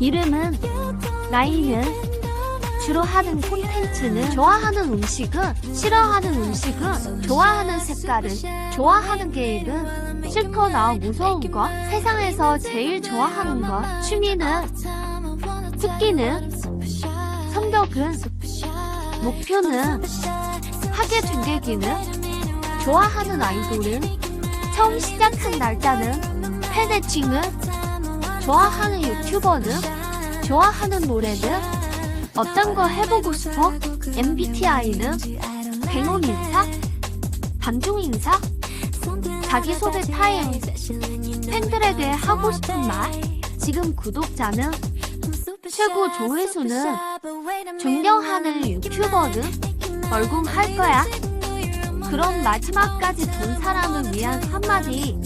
이름은 나이는 주로 하는 콘텐츠는 좋아하는 음식은 싫어하는 음식은 좋아하는 색깔은 좋아하는 계획은 싫거나 무서운 것 세상에서 제일 좋아하는 것 취미는 특기는 성격은 목표는 하게 된 계기는 좋아하는 아이돌은 처음 시작한 날짜는 팬애칭은 좋아하는 유튜버는? 좋아하는 노래는? 어떤 거 해보고 싶어? MBTI는? 백운 인사? 단중 인사? 자기소개 타임? 팬들에게 하고 싶은 말? 지금 구독자는? 최고 조회수는? 존경하는 유튜버는? 얼굴 할 거야? 그럼 마지막까지 본 사람을 위한 한마디